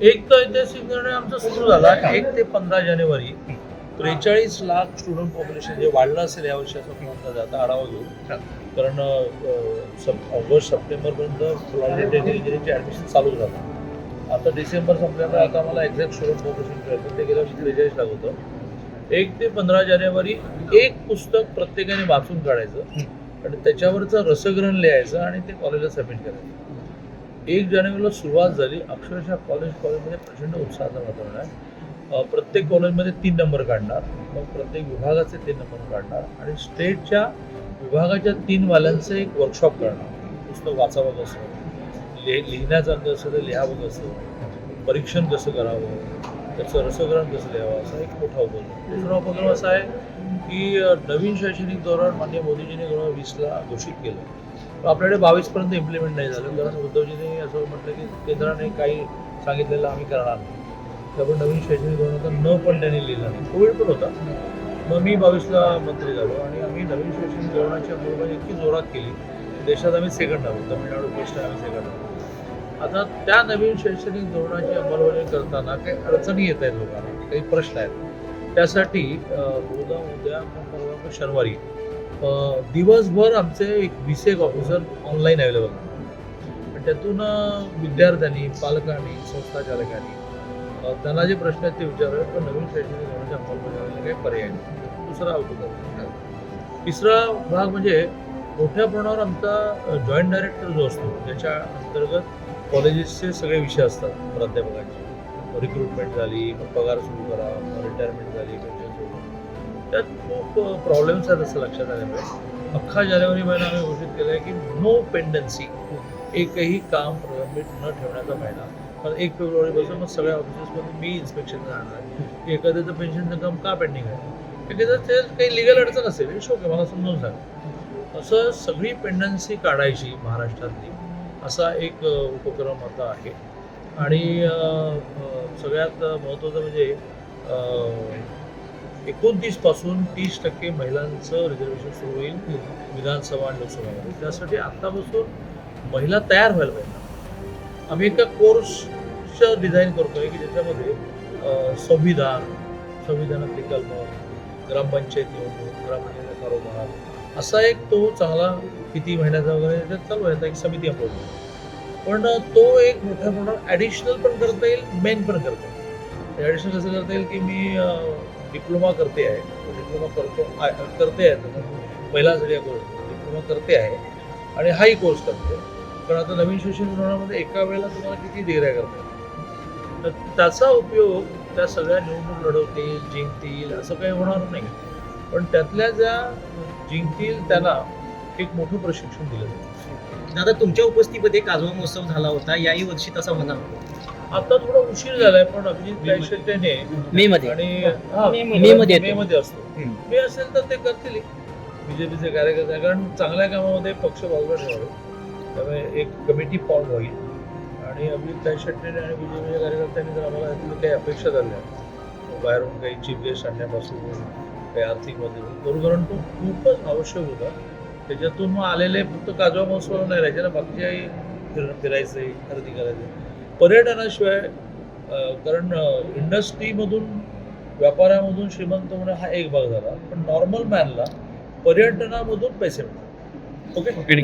एक तर ऐतिहासिक निर्णय आमचा सुरू झाला. एक ते पंधरा जानेवारी त्रेचाळीस लाख स्टुडंट पॉप्युलेशन जे वाढलं असेल या वर्षी असं म्हणतात आता आढावा घेऊ. कारण सप ऑगस्ट सप्टेंबरपर्यंत पॉलिटेक्निक इंजिनिअरिंगचे ॲडमिशन चालू झालं. आता डिसेंबर संपल्यामुळे आता मला एक्झॅक्ट स्टुडंट पॉप्युलेशन कळतं. ते गेल्या वर्षी त्रेचाळीस लाख होतं. एक ते पंधरा जानेवारी एक पुस्तक प्रत्येकाने वाचून काढायचं. आणि त्याच्यावरचं रसग्रहण लिहायचं आणि ते कॉलेजला सबमिट करायचं. एक जानेवारीला सुरुवात झाली. अक्षरशः कॉलेज कॉलेजमध्ये प्रचंड उत्साहाचं वातावरण आहे. प्रत्येक कॉलेजमध्ये तीन नंबर काढणार. मग प्रत्येक विभागाचे तीन नंबर काढणार. आणि स्टेटच्या विभागाच्या तीन वाल्यांचं एक वर्कशॉप करणार. पुस्तक वाचावं कसं? लिह लिहिण्याचं अंग असं तर लिहावं कसं? परीक्षण कसं करावं? त्याचं रसग्रहण कसं लिहावं? असा एक मोठा उपक्रम. दुसरा उपक्रम असा आहे की नवीन शैक्षणिक धोरण माननीय मोदीजींनी दोन हजार वीसला घोषित केलं. आपल्याकडे बावीसपर्यंत इम्प्लिमेंट नाही झालं. कारण उद्धवजींनी असं म्हटलं की केंद्राने काही सांगितलेलं आम्ही करणार नाही. त्यामुळे नवीन शैक्षणिक धोरणाचा न पण त्यांनी लिहिलं नाही. कोविड पण होता. मग मी बावीसला मंत्री झालो आणि आम्ही नवीन शैक्षणिक धोरणाची अंमलबजावणी इतकी जोरात केली. देशात आम्ही सेकंड आहोत. तामिळनाडू पेक्षा आम्ही सेकंड आहोत. आता त्या नवीन शैक्षणिक धोरणाची अंमलबजावणी करताना काही अडचणी येत आहेत लोकांना. काही प्रश्न आहेत. त्यासाठी उद्या उद्या शनिवारी दिवसभर आमचे एक वीस एक ऑफिसर ऑनलाईन अवेलेबल पण त्यातून विद्यार्थ्यांनी पालकांनी संस्था चालकांनी त्यांना जे प्रश्न आहेत ते विचारावे पण नवीन शैक्षणिक धोरणाच्या अंमलबजावणीला काही पर्याय नाही. दुसरा अवघड तिसरा भाग म्हणजे मोठ्या प्रमाणावर आमचा जॉईंट डायरेक्टर जो असतो त्याच्या अंतर्गत कॉलेजेसचे सगळे विषय असतात प्राध्यापकांचे. रिक्रुटमेंट झाली मग पगार सुरू करा मग रिटायरमेंट झाली त्यात खूप प्रॉब्लेम्स आहेत असं लक्षात आल्यामुळे अख्खा जानेवारी महिना आम्ही घोषित केलं आहे की नो पेंडन्सी एकही काम प्रलंबित न ठेवण्याचा महिना कारण एक फेब्रुवारीपासून मग सगळ्या ऑफिसेसमध्ये मी इन्स्पेक्शन जाणार की एखाद्याचं पेन्शनचं काम का पेंडिंग आहे? एखाद्याचं ते काही लिगल अडचण असेल हे शोक आहे मला समजून सांग. असं सगळी पेंडन्सी काढायची महाराष्ट्रातली असा एक उपक्रम आता आहे. आणि सगळ्यात महत्त्वाचं म्हणजे एकोणतीसपासून तीस टक्के महिलांचं रिझर्वेशन सुरू होईल विधानसभा आणि लोकसभामध्ये. त्यासाठी आत्तापासून महिला तयार व्हायला पाहिजे. आम्ही एका कोर्सचं डिझाईन करतोय की ज्याच्यामध्ये संविधान संविधानातले कलम ग्रामपंचायत निवडणूक ग्रामपंचायत कारोबार असा एक तो चांगला किती महिन्याचा वगैरे त्याच्यात चालू आहे. आता एक समिती आपण पण तो एक मोठ्या प्रमाणात ॲडिशनल पण करता येईल मेन पण करता येईल. ॲडिशनल कसं करता येईल की मी डिप्लोमा करते आहे. डिप्लोमा करतो करते आहे महिलांसाठी या कोर्स डिप्लोमा करते आहे. आणि हाही कोर्स करते. कारण आता नवीन शिक्षण धोरणामध्ये एका वेळेला तुम्हाला किती डिग्र्या करतात तर त्याचा उपयोग त्या सगळ्या निवडणूक लढवतील जिंकतील असं काही होणार नाही. पण त्यातल्या ज्या जिंकतील त्यांना एक मोठं प्रशिक्षण दिलं जातं. दादा तुमच्या उपस्थितीमध्ये काजवा महोत्सव झाला होता. याही वर्षी तसा होणार. आता थोडा उशीर झालाय पण अभिजित गायशेट्टीने मे मध्ये. आणि हा, मे मध्ये. मे मध्ये. मे मध्ये असतो. हम्म. मे असेल तर ते करतील. बीजेपीचे कार्यकर्ते. कारण चांगल्या कामामध्ये पक्ष बाजूला ठेवावे त्यामुळे एक कमिटी फॉर्म होईल. आणि अभिजित गायशेट्टीने आणि बीजेपीच्या कार्यकर्त्यांनी जर आम्हाला यातल्या काही अपेक्षा झाल्या. बाहेरून काही चीफ गेस्ट आणण्यापासून काही आर्थिक मदत करू कारण तो खूपच आवश्यक होता. त्याच्यातून मग आलेले फक्त काजवा महोत्सवाला नाही राहायचे ना बाकीच्याही फिर फिरायचे खरेदी करायचे. पर्यटनाशिवाय कारण इंडस्ट्रीमधून व्यापारामधून श्रीमंत होणं हा एक भाग झाला. पण नॉर्मल मॅनला पर्यटनामधून पैसे मिळतात. ओके?